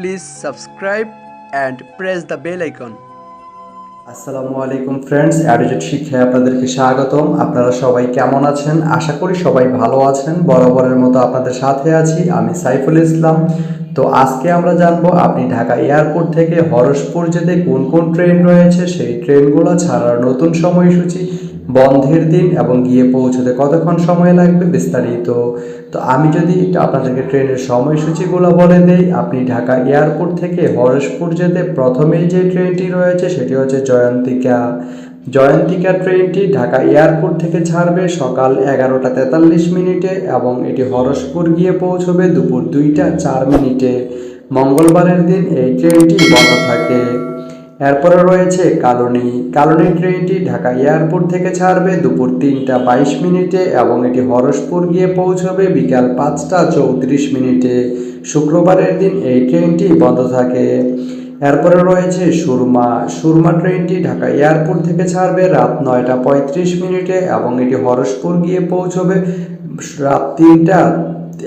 Please subscribe and press the bell icon. আসসালামু আলাইকুম friends অ্যাডিজেট শিক্ষায় আপনাদেরকে স্বাগতম। আপনারা সবাই কেমন আছেন? আশা করি সবাই ভালো আছেন। বরাবরের মতো আপনাদের সাথে আছি আমি সাইফুল ইসলাম। তো আজকে আমরা জানব, আপনি ঢাকা এয়ারপোর্ট থেকে হরসপুর যেতে কোন কোন ট্রেন রয়েছে? সেই ট্রেনগুলো ছাড়ার নতুন সময়সূচি বন্ধের দিন এবং গিয়ে পৌঁছতে কতক্ষণ সময় লাগবে বিস্তারিত? তো আমি যদি আপনাদেরকে ট্রেনের সময়সূচিগুলো বলে দেই, আপনি ঢাকা এয়ারপোর্ট থেকে হরসপুর যেতে প্রথমেই যে ট্রেনটি রয়েছে সেটি হচ্ছে জয়ন্তিকা। জয়ন্তিকা ট্রেনটি ঢাকা এয়ারপোর্ট থেকে ছাড়বে সকাল এগারোটা তেতাল্লিশ মিনিটে এবং এটি হরসপুর গিয়ে পৌঁছবে দুপুর দুইটা চার মিনিটে। মঙ্গলবারের দিন এই ট্রেনটি বন্ধ থাকে। এরপরে রয়েছে কালনী। কালনী ট্রেনটি ঢাকা এয়ারপোর্ট থেকে ছাড়বে দুপুর তিনটা বাইশ মিনিটে এবং এটি হরসপুর গিয়ে পৌঁছবে বিকাল পাঁচটা চৌত্রিশ মিনিটে। শুক্রবারের দিন এই ট্রেনটি বন্ধ থাকে। এরপরে রয়েছে সুরমা। সুরমা ট্রেনটি ঢাকা এয়ারপোর্ট থেকে ছাড়বে রাত নয়টা পঁয়ত্রিশ মিনিটে এবং এটি হরসপুর গিয়ে পৌঁছবে রাত তিনটা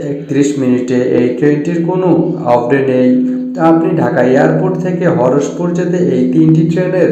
একত্রিশ মিনিটে এই ট্রেনটির কোনো আপডেট নেই। আপনি ঢাকা এয়ারপোর্ট থেকে হরসপুর যেতে এই তিনটি ট্রেনের